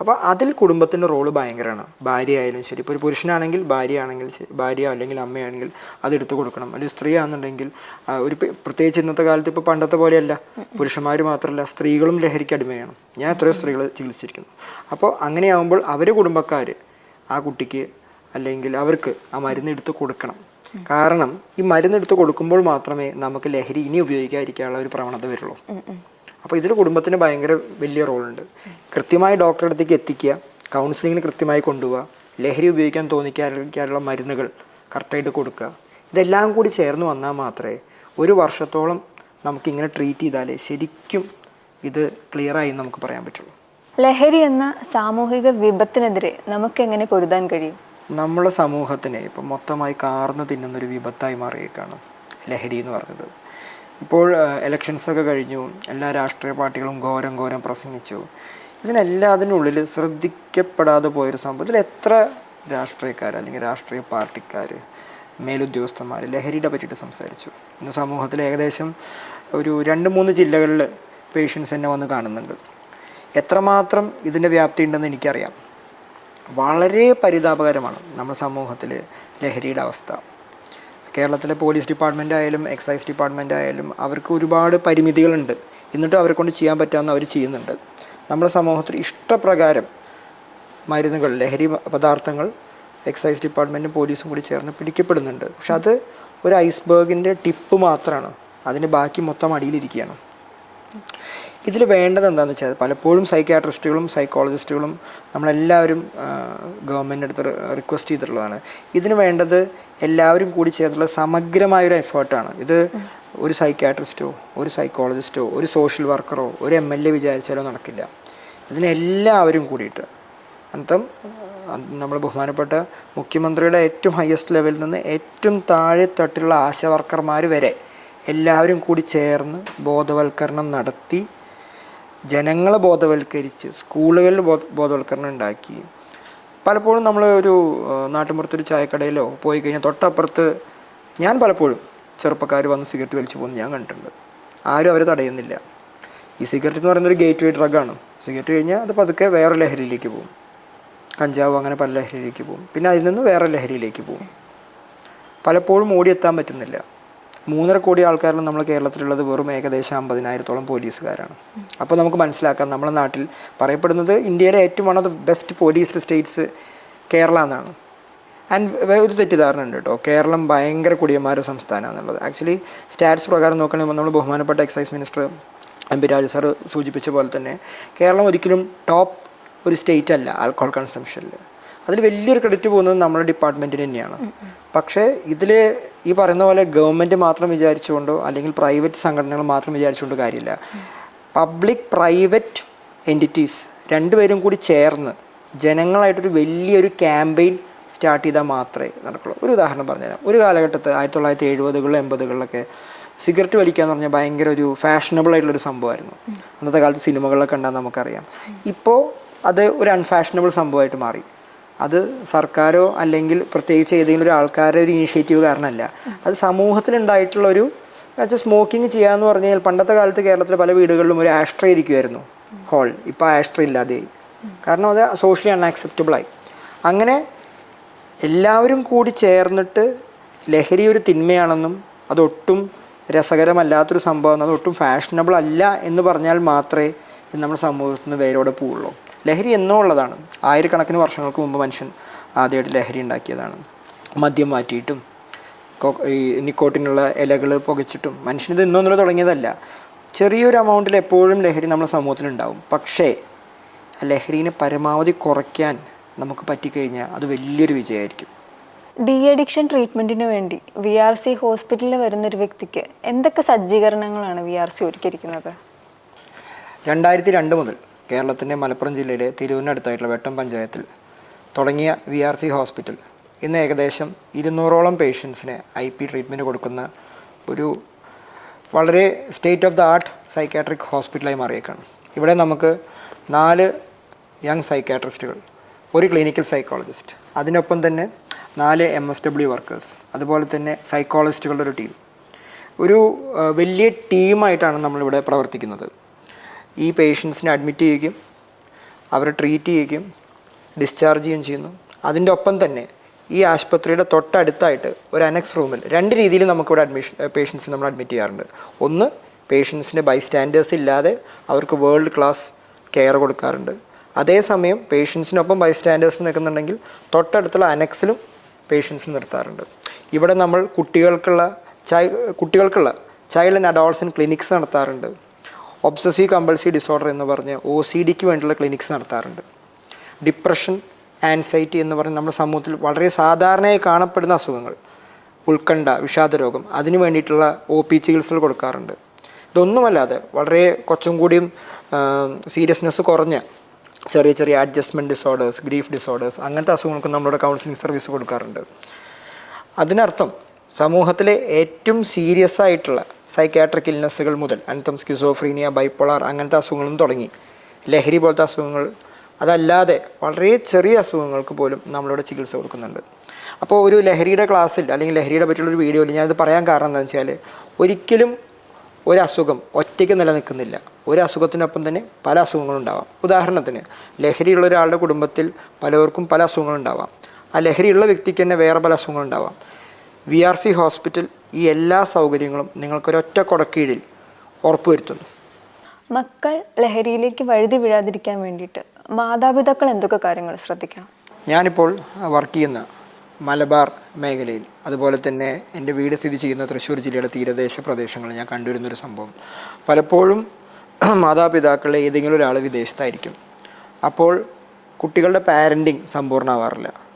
Speaker 2: അപ്പോൾ അതിൽ കുടുംബത്തിന്റെ റോൾ ഭയങ്കരമാണ് ഭാര്യ ആയാലും ശരി. ഇപ്പോൾ ഒരു പുരുഷനാണെങ്കിൽ ഭാര്യ ആണെങ്കിൽ ഭാര്യ അല്ലെങ്കിൽ അമ്മയാണെങ്കിൽ അത് എടുത്തു കൊടുക്കണം. അല്ലെങ്കിൽ സ്ത്രീ ആണെന്നുണ്ടെങ്കിൽ ഒരു പ്രത്യേകിച്ച് ഇന്നത്തെ കാലത്ത് ഇപ്പോൾ പണ്ടത്തെ പോലെയല്ല. പുരുഷന്മാർ മാത്രമല്ല സ്ത്രീകളും ലഹരിക്ക് അടിമയാണ്. ഞാൻ എത്രയോ സ്ത്രീകൾ ചികിത്സിച്ചിരിക്കുന്നു. അപ്പോൾ അങ്ങനെയാകുമ്പോൾ അവർ കുടുംബക്കാർ ആ കുട്ടിക്ക് അല്ലെങ്കിൽ അവർക്ക് ആ മരുന്ന് എടുത്ത് കൊടുക്കണം. കാരണം ഈ മരുന്ന് എടുത്ത് കൊടുക്കുമ്പോൾ മാത്രമേ നമുക്ക് ലഹരി ഇനി ഉപയോഗിക്കാതിരിക്കാനുള്ള ഒരു പ്രവണത വരുള്ളൂ. അപ്പോൾ ഇതിൽ കുടുംബത്തിന് ഭയങ്കര വലിയ റോളുണ്ട്. കൃത്യമായി ഡോക്ടറെ അടുത്തേക്ക് എത്തിക്കുക കൗൺസിലിങ്ങിന് കൃത്യമായി കൊണ്ടുപോവുക ലഹരി ഉപയോഗിക്കാൻ തോന്നിക്കാതിരിക്കാനുള്ള മരുന്നുകൾ കറക്റ്റായിട്ട് കൊടുക്കുക. ഇതെല്ലാം കൂടി ചേർന്ന് വന്നാൽ മാത്രമേ ഒരു വർഷത്തോളം നമുക്കിങ്ങനെ ട്രീറ്റ് ചെയ്താലേ ശരിക്കും ഇത് ക്ലിയറായി ആയി നമുക്ക് പറയാൻ പറ്റുള്ളൂ.
Speaker 1: ലഹരി എന്ന സാമൂഹിക വിപത്തിനെതിരെ നമുക്ക് എങ്ങനെ പൊരുതാൻ കഴിയും?
Speaker 2: നമ്മളെ സമൂഹത്തിനെ ഇപ്പം മൊത്തമായി കാർന്ന് തിന്നുന്നൊരു വിപത്തായി മാറിയേക്കാണ് ലഹരി എന്ന് പറഞ്ഞത് ഇപ്പോൾ ഇലക്ഷൻസ് ഒക്കെ കഴിഞ്ഞു. എല്ലാ രാഷ്ട്രീയ പാർട്ടികളും ഘോരം ഘോരം പ്രസംഗിച്ചു. ഇതിനെല്ലാതിനുള്ളിൽ ശ്രദ്ധിക്കപ്പെടാതെ പോയൊരു സംഭവത്തിൽ എത്ര രാഷ്ട്രീയക്കാർ അല്ലെങ്കിൽ രാഷ്ട്രീയ പാർട്ടിക്കാർ മേലുദ്യോഗസ്ഥന്മാർ ലഹരിയുടെ പറ്റിയിട്ട് സംസാരിച്ചു. ഇന്ന് സമൂഹത്തിൽ ഏകദേശം ഒരു രണ്ട് മൂന്ന് ജില്ലകളിൽ പേഷ്യൻസ് എന്നെ വന്ന് കാണുന്നുണ്ട്. എത്രമാത്രം ഇതിന്റെ വ്യാപ്തി ഉണ്ടെന്ന് എനിക്കറിയാം. വളരെ പരിതാപകരമാണ് നമ്മുടെ സമൂഹത്തിൽ ലഹരിയുടെ അവസ്ഥ. കേരളത്തിലെ പോലീസ് ഡിപ്പാർട്ട്മെന്റ് ആയാലും എക്സൈസ് ഡിപ്പാർട്ട്മെന്റ് ആയാലും അവർക്ക് ഒരുപാട് പരിമിതികളുണ്ട്. എന്നിട്ടും അവരെ കൊണ്ട് ചെയ്യാൻ പറ്റാവുന്ന അവർ ചെയ്യുന്നുണ്ട്. നമ്മുടെ സമൂഹത്തിൽ ഇഷ്ടപ്രകാരം മരുന്നുകൾ ലഹരി പദാർത്ഥങ്ങൾ എക്സൈസ് ഡിപ്പാർട്ട്മെന്റും പോലീസും കൂടി ചേർന്ന് പിടിക്കപ്പെടുന്നുണ്ട്. പക്ഷെ അത് ഒരു ഐസ്ബർഗിന്റെ ടിപ്പ് മാത്രമാണ് അതിന് ബാക്കി മൊത്തം അടിയിലിരിക്കുകയാണ് ഇതിൽ വേണ്ടത് എന്താണെന്ന് വെച്ചാൽ പലപ്പോഴും സൈക്കാട്രിസ്റ്റുകളും സൈക്കോളജിസ്റ്റുകളും നമ്മളെല്ലാവരും ഗവൺമെന്റ് അടുത്ത് റിക്വസ്റ്റ് ചെയ്തിട്ടുള്ളതാണ്. ഇതിന് വേണ്ടത് എല്ലാവരും കൂടി ചേർന്നുള്ള സമഗ്രമായൊരു എഫേർട്ടാണ് ഇത് ഒരു സൈക്കാട്രിസ്റ്റോ ഒരു സൈക്കോളജിസ്റ്റോ ഒരു സോഷ്യൽ വർക്കറോ ഒരു എം എൽ എ വിചാരിച്ചാലോ നടക്കില്ല. ഇതിനെല്ലാവരും കൂടിയിട്ട്. അന്തം നമ്മൾ ബഹുമാനപ്പെട്ട മുഖ്യമന്ത്രിയുടെ ഏറ്റവും ഹയസ്റ്റ് ലെവലിൽ നിന്ന് ഏറ്റവും താഴെ തട്ടിലുള്ള ആശാ വർക്കർമാർ വരെ എല്ലാവരും കൂടി ചേർന്ന് ബോധവൽക്കരണം നടത്തി ജനങ്ങളെ ബോധവൽക്കരിച്ച് സ്കൂളുകളിൽ ബോധവൽക്കരണം ഉണ്ടാക്കി. പലപ്പോഴും നമ്മൾ ഒരു നാട്ടുമ്പുറത്തൊരു ചായക്കടയിലോ പോയി കഴിഞ്ഞാൽ തൊട്ടപ്പുറത്ത് ഞാൻ പലപ്പോഴും ചെറുപ്പക്കാർ വന്ന് സിഗരറ്റ് വലിച്ചു പോകുന്നത് ഞാൻ കണ്ടിട്ടുണ്ട്. ആരും അവരെ തടയുന്നില്ല. ഈ സിഗരറ്റ് എന്ന് പറയുന്നൊരു ഗേറ്റ് വേ ഡ്രഗാണ്. സിഗരറ്റ് കഴിഞ്ഞാൽ അത് പതുക്കെ വേറെ ലഹരിയിലേക്ക് പോകും. കഞ്ചാവ് അങ്ങനെ പല ലഹരിയിലേക്ക് പോകും. പിന്നെ അതിൽ നിന്ന് വേറെ ലഹരിയിലേക്ക് പോകും. പലപ്പോഴും ഓടിയെത്താൻ പറ്റുന്നില്ല. മൂന്നര കോടി ആൾക്കാരിലും നമ്മൾ കേരളത്തിലുള്ളത് വെറും ഏകദേശം അമ്പതിനായിരത്തോളം പോലീസുകാരാണ്. അപ്പോൾ നമുക്ക് മനസ്സിലാക്കാം നമ്മുടെ നാട്ടിൽ പറയപ്പെടുന്നത് ഇന്ത്യയിലെ ഏറ്റവും one of the best police states Kerala എന്നാണ്. ആൻഡ് ഒരു തെറ്റിദ്ധാരണ ഉണ്ട് കേട്ടോ കേരളം ഭയങ്കര കുടിയന്മാരുടെ സംസ്ഥാനമാണെന്നുള്ളത് ആക്ച്വലി സ്റ്റാറ്റ്സ് പ്രകാരം നോക്കുകയാണെങ്കിൽ നമ്മൾ ബഹുമാനപ്പെട്ട excise minister M P Raju sir സൂചിപ്പിച്ച പോലെ തന്നെ കേരളം ഒരിക്കലും ടോപ്പ് ഒരു സ്റ്റേറ്റ് അല്ല ആൽക്കഹോൾ കൺസംഷനിൽ അതിൽ വലിയൊരു ക്രെഡിറ്റ് പോകുന്നത് നമ്മുടെ ഡിപ്പാർട്ട്മെന്റിന് തന്നെയാണ്. പക്ഷേ ഇതിൽ ഈ പറയുന്ന പോലെ ഗവൺമെന്റ് മാത്രം വിചാരിച്ചുകൊണ്ടോ അല്ലെങ്കിൽ പ്രൈവറ്റ് സംഘടനകൾ മാത്രം വിചാരിച്ചുകൊണ്ട് കാര്യമില്ല. പബ്ലിക് പ്രൈവറ്റ് എന്റിറ്റീസ് രണ്ടുപേരും കൂടി ചേർന്ന് ജനങ്ങളായിട്ടൊരു വലിയൊരു ക്യാമ്പയിൻ സ്റ്റാർട്ട് ചെയ്താൽ മാത്രമേ നടക്കുള്ളൂ. ഒരു ഉദാഹരണം പറഞ്ഞുതരാം. ഒരു കാലഘട്ടത്ത് ആയിരത്തി തൊള്ളായിരത്തി എഴുപതുകളിലും എൺപതുകളിലൊക്കെ സിഗരറ്റ് വലിക്കുക എന്ന് പറഞ്ഞാൽ ഭയങ്കര ഒരു ഫാഷനബിൾ ആയിട്ടുള്ളൊരു സംഭവമായിരുന്നു. അന്നത്തെ കാലത്ത് സിനിമകളിലൊക്കെ ഉണ്ടാകുന്ന നമുക്കറിയാം. ഇപ്പോൾ അത് ഒരു അൺഫാഷനബിൾ സംഭവമായിട്ട് മാറി. അത് സർക്കാരോ അല്ലെങ്കിൽ പ്രത്യേകിച്ച് ഏതെങ്കിലും ഒരു ആൾക്കാരുടെ ഒരു ഇനിഷ്യേറ്റീവ് കാരണമല്ല. അത് സമൂഹത്തിലുണ്ടായിട്ടുള്ള ഒരു സ്മോക്കിംഗ് ചെയ്യാന്ന് പറഞ്ഞു കഴിഞ്ഞാൽ പണ്ടത്തെ കാലത്ത് കേരളത്തിലെ പല വീടുകളിലും ഒരു ആഷ്ട്ര ഇരിക്കുമായിരുന്നു ഹോൾ ഇപ്പോൾ ആഷ്ട്ര ഇല്ലാതെയായി കാരണം അത് സോഷ്യലി അൺആക്സെപ്റ്റബിളായി അങ്ങനെ എല്ലാവരും കൂടി ചേർന്നിട്ട് ലഹരി ഒരു തിന്മയാണെന്നും അതൊട്ടും രസകരമല്ലാത്തൊരു സംഭവം അതൊട്ടും ഫാഷനബിൾ അല്ല എന്ന് പറഞ്ഞാൽ മാത്രമേ നമ്മുടെ സമൂഹത്തിൽ നിന്ന് വേരോടെ പോവുള്ളൂ. ലഹരി എന്നോ ഉള്ളതാണ് ആയിരക്കണക്കിന് വർഷങ്ങൾക്ക് മുമ്പ് മനുഷ്യൻ ആദ്യമായിട്ട് ലഹരി ഉണ്ടാക്കിയതാണ്. മദ്യം മാറ്റിയിട്ടും ഈ നിക്കോട്ടിനുള്ള ഇലകൾ പുകച്ചിട്ടും മനുഷ്യനിത് ഇന്നൊന്നും തുടങ്ങിയതല്ല. ചെറിയൊരു എമൗണ്ടിൽ എപ്പോഴും ലഹരി നമ്മുടെ സമൂഹത്തിലുണ്ടാവും പക്ഷേ ലഹരീനെ പരമാവധി കുറയ്ക്കാൻ നമുക്ക് പറ്റിക്കഴിഞ്ഞാൽ അത് വലിയൊരു വിജയമായിരിക്കും.
Speaker 1: ഡി അഡിക്ഷൻ ട്രീറ്റ്മെന്റിന് വേണ്ടി വി ആർ സി ഹോസ്പിറ്റലിൽ വരുന്ന ഒരു വ്യക്തിക്ക് എന്തൊക്കെ സജ്ജീകരണങ്ങളാണ് വി ആർ സി ഒരുക്കിയിരിക്കുന്നത്?
Speaker 2: രണ്ടായിരത്തി രണ്ട് മുതൽ കേരളത്തിന്റെ മലപ്പുറം ജില്ലയിലെ തിരൂരിനടുത്തായിട്ടുള്ള വെട്ടം പഞ്ചായത്തിൽ തുടങ്ങിയ വി ആർ സി ഹോസ്പിറ്റൽ ഇന്ന് ഏകദേശം ഇരുന്നൂറോളം പേഷ്യൻസിന് ഐ പി ട്രീറ്റ്മെന്റ് കൊടുക്കുന്ന ഒരു വളരെ state of the art psychiatric ഹോസ്പിറ്റലായി മാറിയേക്കാണ്. ഇവിടെ നമുക്ക് നാല് യങ് സൈക്കാട്രിസ്റ്റുകൾ ഒരു ക്ലിനിക്കൽ സൈക്കോളജിസ്റ്റ് അതിനൊപ്പം തന്നെ നാല് എം എസ് ഡബ്ല്യു വർക്കേഴ്സ് അതുപോലെ തന്നെ സൈക്കോളജിസ്റ്റുകളുടെ ഒരു ടീം ഒരു വലിയ ടീമായിട്ടാണ് നമ്മളിവിടെ പ്രവർത്തിക്കുന്നത്. ഈ പേഷ്യൻസിനെ അഡ്മിറ്റ് ചെയ്യുകയും അവരെ ട്രീറ്റ് ചെയ്യുകയും ഡിസ്ചാർജ് ചെയ്യുകയും ചെയ്യുന്നു. അതിന്റെ ഒപ്പം തന്നെ ഈ ആശുപത്രിയുടെ തൊട്ടടുത്തായിട്ട് ഒരു അനക്സ് റൂമിൽ രണ്ട് രീതിയിൽ നമുക്കിവിടെ അഡ്മിഷൻ പേഷ്യൻസ് നമ്മൾ അഡ്മിറ്റ് ചെയ്യാറുണ്ട്. ഒന്ന് പേഷ്യൻസിന്റെ ബൈ സ്റ്റാൻഡേഴ്സ് ഇല്ലാതെ അവർക്ക് വേൾഡ് ക്ലാസ് കെയർ കൊടുക്കാറുണ്ട്. അതേസമയം പേഷ്യൻസിനൊപ്പം ബൈ സ്റ്റാൻഡേഴ്സ് നിൽക്കുന്നുണ്ടെങ്കിൽ തൊട്ടടുത്തുള്ള അനക്സിലും പേഷ്യൻസ് നിർത്താറുണ്ട്. ഇവിടെ നമ്മൾ കുട്ടികൾക്കുള്ള ചൈ കുട്ടികൾക്കുള്ള ചൈൽഡ് ആൻഡ് അഡോൾസൻ ക്ലിനിക്സ് നടത്താറുണ്ട്. ഒബ്സസീവ് കമ്പൾസീവ് ഡിസോർഡർ എന്ന് പറഞ്ഞ് ഒ സി ഡിക്ക് വേണ്ടിയുള്ള ക്ലിനിക്സ് നടത്താറുണ്ട്. ഡിപ്രഷൻ ആൻസൈറ്റി എന്ന് പറഞ്ഞ് നമ്മുടെ സമൂഹത്തിൽ വളരെ സാധാരണയായി കാണപ്പെടുന്ന അസുഖങ്ങൾ. ഉത്കണ്ഠ വിഷാദരോഗം അതിനു വേണ്ടിയിട്ടുള്ള ഒ പി ചികിത്സകൾ കൊടുക്കാറുണ്ട്. ഇതൊന്നുമല്ലാതെ വളരെ കുറച്ചും കൂടിയും സീരിയസ്നെസ് കുറഞ്ഞ ചെറിയ ചെറിയ അഡ്ജസ്റ്റ്മെന്റ് ഡിസോർഡേഴ്സ് ഗ്രീഫ് ഡിസോർഡേഴ്സ് അങ്ങനത്തെ അസുഖങ്ങൾക്ക് നമ്മളുടെ കൗൺസിലിംഗ് സർവീസ് കൊടുക്കാറുണ്ട്. അതിനർത്ഥം സമൂഹത്തിലെ ഏറ്റവും സീരിയസ് ആയിട്ടുള്ള സൈക്കാട്രിക് ഇൽനെസ്സുകൾ മുതൽ അനന്തം സ്കിസോഫ്രീനിയ ബൈപ്പോളാർ അങ്ങനത്തെ അസുഖങ്ങളും തുടങ്ങി. ലഹരി പോലത്തെ അസുഖങ്ങൾ. അതല്ലാതെ വളരെ ചെറിയ അസുഖങ്ങൾക്ക് പോലും നമ്മളിവിടെ ചികിത്സ കൊടുക്കുന്നുണ്ട്. അപ്പോൾ ഒരു ലഹരിയുടെ ക്ലാസ്സിൽ അല്ലെങ്കിൽ ലഹരിയുടെ പറ്റിയുള്ളൊരു വീഡിയോയിൽ ഞാനത് പറയാൻ കാരണം എന്താണെന്ന് വെച്ചാൽ ഒരിക്കലും ഒരു അസുഖം ഒറ്റയ്ക്ക് നിലനിൽക്കുന്നില്ല. ഒരു അസുഖത്തിനൊപ്പം തന്നെ പല അസുഖങ്ങളും ഉണ്ടാവാം ഉദാഹരണത്തിന് ലഹരിയുള്ള ഒരാളുടെ കുടുംബത്തിൽ പലവർക്കും പല അസുഖങ്ങളുണ്ടാവാം. ആ ലഹരിയുള്ള വ്യക്തിക്ക് തന്നെ വേറെ പല അസുഖങ്ങളുണ്ടാവാം. വി ആർ സി ഹോസ്പിറ്റൽ ഈ എല്ലാ സൗകര്യങ്ങളും നിങ്ങൾക്കൊരൊറ്റ കൊടക്കീഴിൽ ഉറപ്പുവരുത്തുന്നു.
Speaker 1: മക്കൾ ലഹരിയിലേക്ക് വഴുതി വീഴാതിരിക്കാൻ വേണ്ടിയിട്ട് മാതാപിതാക്കൾ എന്തൊക്കെ കാര്യങ്ങൾ ശ്രദ്ധിക്കണം?
Speaker 2: ഞാനിപ്പോൾ വർക്ക് ചെയ്യുന്ന മലബാർ മേഖലയിൽ അതുപോലെ തന്നെ എന്റെ വീട് സ്ഥിതി ചെയ്യുന്ന തൃശ്ശൂർ ജില്ലയുടെ തീരദേശ പ്രദേശങ്ങളിൽ ഞാൻ കണ്ടുവരുന്നൊരു സംഭവം. പലപ്പോഴും മാതാപിതാക്കളെ ഏതെങ്കിലും ഒരാൾ വിദേശത്തായിരിക്കും. അപ്പോൾ കുട്ടികളുടെ പാരന്റിങ് സമ്പൂർണമാവാറില്ല.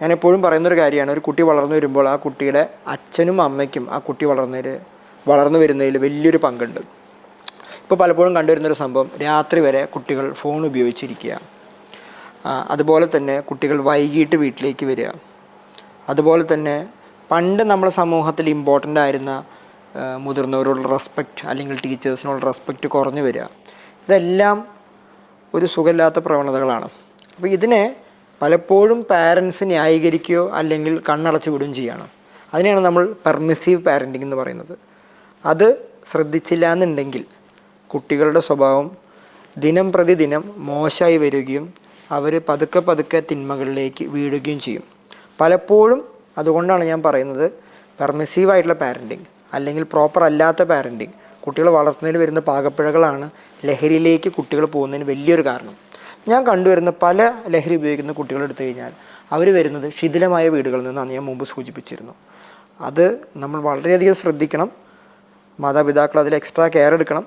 Speaker 2: ഞാൻ എപ്പോഴും പറയുന്നൊരു കാര്യമാണ്. ഒരു കുട്ടി വളർന്നു വരുമ്പോൾ ആ കുട്ടിയുടെ അച്ഛനും അമ്മയ്ക്കും ആ കുട്ടി വളർന്നതിൽ വളർന്നു വരുന്നതിൽ വലിയൊരു പങ്കുണ്ട്. ഇപ്പോൾ പലപ്പോഴും കണ്ടുവരുന്നൊരു സംഭവം രാത്രി വരെ കുട്ടികൾ ഫോൺ ഉപയോഗിച്ചിരിക്കുക. അതുപോലെ തന്നെ കുട്ടികൾ വൈകിട്ട് വീട്ടിലേക്ക് വരിക. അതുപോലെ തന്നെ പണ്ട് നമ്മുടെ സമൂഹത്തിൽ ഇമ്പോർട്ടന്റ് ആയിരുന്ന മുതിർന്നവരോട് മുതിർന്നവരോടുള്ള റെസ്പെക്റ്റ് അല്ലെങ്കിൽ ടീച്ചേഴ്സിനോട് റെസ്പെക്റ്റ് കുറഞ്ഞു വരിക. ഇതെല്ലാം ഒരു സുഖമില്ലാത്ത പ്രവണതകളാണ്. അപ്പോൾ ഇതിനെ പലപ്പോഴും പാരൻസ് ന്യായീകരിക്കുകയോ അല്ലെങ്കിൽ കണ്ണടച്ചു വിടുകയും ചെയ്യണം. അതിനെയാണ് നമ്മൾ പെർമിസീവ് പാരന്റിംഗ് എന്ന് പറയുന്നത്. അത് ശ്രദ്ധിച്ചില്ല എന്നുണ്ടെങ്കിൽ കുട്ടികളുടെ സ്വഭാവം ദിനം പ്രതിദിനം മോശമായി വരികയും അവർ പതുക്കെ പതുക്കെ തിന്മകളിലേക്ക് വീഴുകയും ചെയ്യും. പലപ്പോഴും അതുകൊണ്ടാണ് ഞാൻ പറയുന്നത് പെർമിസീവായിട്ടുള്ള പാരന്റിങ് അല്ലെങ്കിൽ പ്രോപ്പർ അല്ലാത്ത പാരന്റിങ് കുട്ടികൾ വളർത്തുന്നതിന് വരുന്ന പാകപ്പിഴകളാണ് ലഹരിയിലേക്ക് കുട്ടികൾ പോകുന്നതിന് വലിയൊരു കാരണം. ഞാൻ കണ്ടുവരുന്ന പല ലഹരി ഉപയോഗിക്കുന്ന കുട്ടികളെടുത്തു കഴിഞ്ഞാൽ അവർ വരുന്നത് ശിഥിലമായ വീടുകളിൽ നിന്നാണ് ഞാൻ മുമ്പ് സൂചിപ്പിച്ചിരുന്നു. അത് നമ്മൾ വളരെയധികം ശ്രദ്ധിക്കണം. മാതാപിതാക്കൾ അതിൽ എക്സ്ട്രാ കെയർ എടുക്കണം.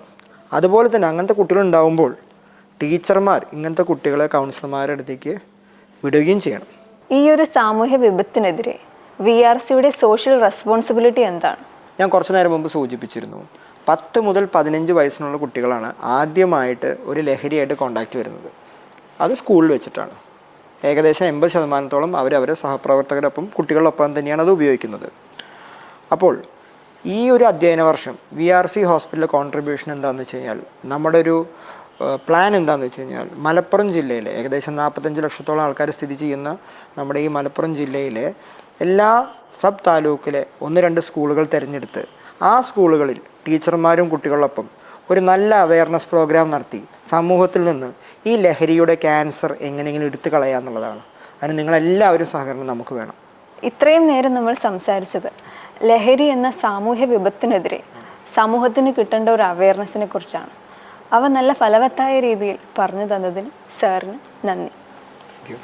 Speaker 2: അതുപോലെ തന്നെ അങ്ങനത്തെ കുട്ടികൾ ഉണ്ടാവുമ്പോൾ ടീച്ചർമാർ ഇങ്ങനത്തെ കുട്ടികളെ കൗൺസിലർമാരുടെ അടുത്തേക്ക് വിടുകയും ചെയ്യണം.
Speaker 1: ഈ ഒരു സാമൂഹ്യ വിപത്തിനെതിരെ വി ആർ സിയുടെ സോഷ്യൽ റെസ്പോൺസിബിലിറ്റി എന്താണ്?
Speaker 2: ഞാൻ കുറച്ച് നേരം മുമ്പ് സൂചിപ്പിച്ചിരുന്നു. പത്ത് മുതൽ പതിനഞ്ച് വയസ്സിനുള്ള കുട്ടികളാണ് ആദ്യമായിട്ട് ഒരു ലഹരിയായിട്ട് കോണ്ടാക്റ്റ് വരുന്നത്. അത് സ്കൂളിൽ വെച്ചിട്ടാണ്. ഏകദേശം എൺപത് ശതമാനത്തോളം അവരവരെ സഹപ്രവർത്തകരൊപ്പം കുട്ടികളൊപ്പം തന്നെയാണ് അത് ഉപയോഗിക്കുന്നത്. അപ്പോൾ ഈ ഒരു അധ്യയന വർഷം വി ആർ സി ഹോസ്പിറ്റലിലെ കോൺട്രിബ്യൂഷൻ എന്താണെന്ന് വെച്ച് കഴിഞ്ഞാൽ നമ്മുടെ ഒരു പ്ലാൻ എന്താണെന്ന് വെച്ച് കഴിഞ്ഞാൽ മലപ്പുറം ജില്ലയിലെ ഏകദേശം നാൽപ്പത്തഞ്ച് ലക്ഷത്തോളം ആൾക്കാർ സ്ഥിതി ചെയ്യുന്ന നമ്മുടെ ഈ മലപ്പുറം ജില്ലയിലെ എല്ലാ സബ് താലൂക്കിലെ ഒന്ന് രണ്ട് സ്കൂളുകൾ തിരഞ്ഞെടുത്ത് ആ സ്കൂളുകളിൽ ടീച്ചർമാരും കുട്ടികളൊപ്പം ഒരു നല്ല അവയർനെസ് പ്രോഗ്രാം നടത്തി. സമൂഹത്തിൽ നിന്ന് ഈ ലഹരിയുടെ ക്യാൻസർ എങ്ങനെയെങ്കിലും എടുത്തു കളയുക എന്നുള്ളതാണ്. അതിന് നിങ്ങളെല്ലാവരും സഹകരണം നമുക്ക് വേണം.
Speaker 1: ഇത്രയും നേരം നമ്മൾ സംസാരിച്ചത് ലഹരി എന്ന സാമൂഹ്യ വിപത്തിനെതിരെ സമൂഹത്തിന് കിട്ടേണ്ട ഒരു അവയർനെസ്സിനെ കുറിച്ചാണ്. അവ നല്ല ഫലവത്തായ രീതിയിൽ പറഞ്ഞു തന്നതിന് സാറിന് നന്ദി.
Speaker 2: Thank you